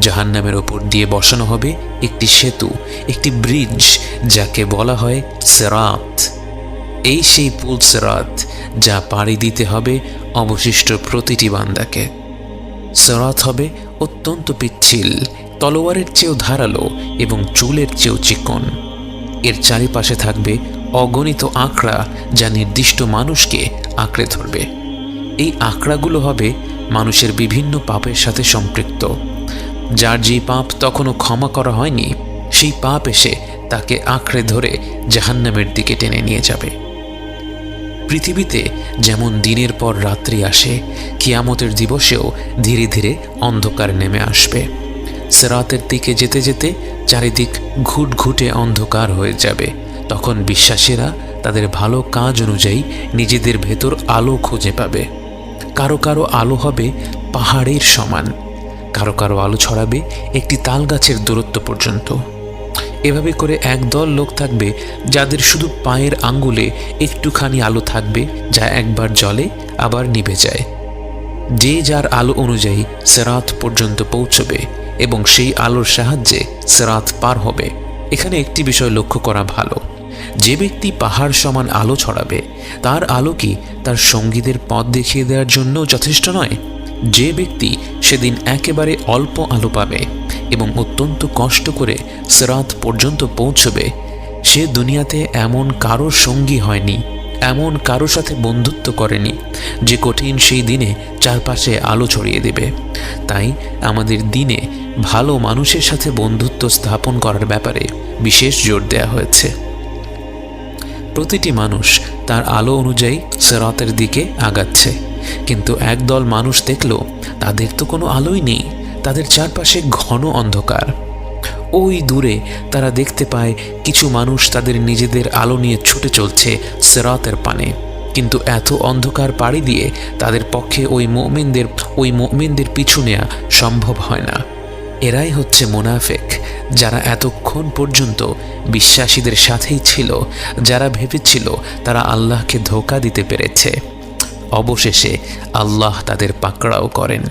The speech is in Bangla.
জাহান্নামের ওপর দিয়ে বসানো হবে একটি সেতু, একটি ব্রিজ, যাকে বলা হয় সেরাত। এই সেই পুল সেরাত যা পাড়ি দিতে হবে অবশিষ্ট প্রতিটি বান্দাকে। সেরাত হবে অত্যন্ত পিচ্ছিল, তলোয়ারের চেয়েও ধারালো এবং চুলের চেয়েও চিকন। এর চারিপাশে থাকবে অগণিত আঁকড়া যা নির্দিষ্ট মানুষকে আঁকড়ে ধরবে। এই আঁকড়াগুলো হবে মানুষের বিভিন্ন পাপের সাথে সম্পৃক্ত। যার যে পাপ তখনও ক্ষমা করা হয়নি, সেই পাপ এসে তাকে আঁকড়ে ধরে জাহান্নামের দিকে টেনে নিয়ে যাবে। পৃথিবীতে যেমন দিনের পর রাত্রি আসে, কিয়ামতের দিবসেও ধীরে ধীরে অন্ধকার নেমে আসবে। সেরাতের দিকে যেতে যেতে চারিদিক ঘুটঘুটে অন্ধকার হয়ে যাবে। তখন বিশ্বাসীরা তাদের ভালো কাজ অনুযায়ী নিজেদের ভেতর আলো খুঁজে পাবে। কারও কারও আলো হবে পাহাড়ের সমান। কারও কারও আলো ছড়াবে একটি তাল গাছের দূরত্ব পর্যন্ত। এভাবে করে একদল লোক থাকবে যাদের শুধু পায়ের আঙ্গুলে একটুখানি আলো থাকবে যা একবার জলে আবার নিভে যায়। যে যার আলো অনুযায়ী সেরাত পর্যন্ত পৌঁছবে এবং সেই আলোর সাহায্যে সেরাত পার হবে। এখানে একটি বিষয় লক্ষ্য করা ভালো। যে ব্যক্তি পাহাড় সমান আলো ছড়াবে, তার আলো কি তার সঙ্গীদের পথ দেখিয়ে দেওয়ার জন্য যথেষ্ট নয়? যে ব্যক্তি সেদিন একেবারে অল্প আলো পাবে এবং অত্যন্ত কষ্ট করে সেরাত পর্যন্ত পৌঁছবে, সে দুনিয়াতে এমন কারও সঙ্গী হয়নি, এমন কারও সাথে বন্ধুত্ব করেনি যে কঠিন সেই দিনে চারপাশে আলো ছড়িয়ে দেবে। তাই আমাদের দিনে ভালো মানুষের সাথে বন্ধুত্ব স্থাপন করার ব্যাপারে বিশেষ জোর দেওয়া হয়েছে। প্রতিটি মানুষ তার আলো অনুযায়ী সেরাতের দিকে আগাচ্ছে। কিন্তু একদল মানুষ দেখল, তাদের তো কোনো আলোই নেই, তাদের চারপাশে ঘন অন্ধকার। ওই দূরে তারা দেখতে পায় কিছু মানুষ তাদের নিজেদের আলো নিয়ে ছুটে চলছে সেরাতের পানে। কিন্তু এত অন্ধকার পাড়ি দিয়ে তাদের পক্ষে ওই মুমিনদের ওই মুমিনদের পিছু নেওয়া সম্ভব হয় না। এরাই হচ্ছে মোনাফেক, যারা এতক্ষণ পর্যন্ত বিশ্বাসীদের সাথেই ছিল, যারা ভেবেছিল তারা আল্লাহকে ধোকা দিতে পেরেছে। অবশেষে আল্লাহ তাদের পাকড়াও করেন।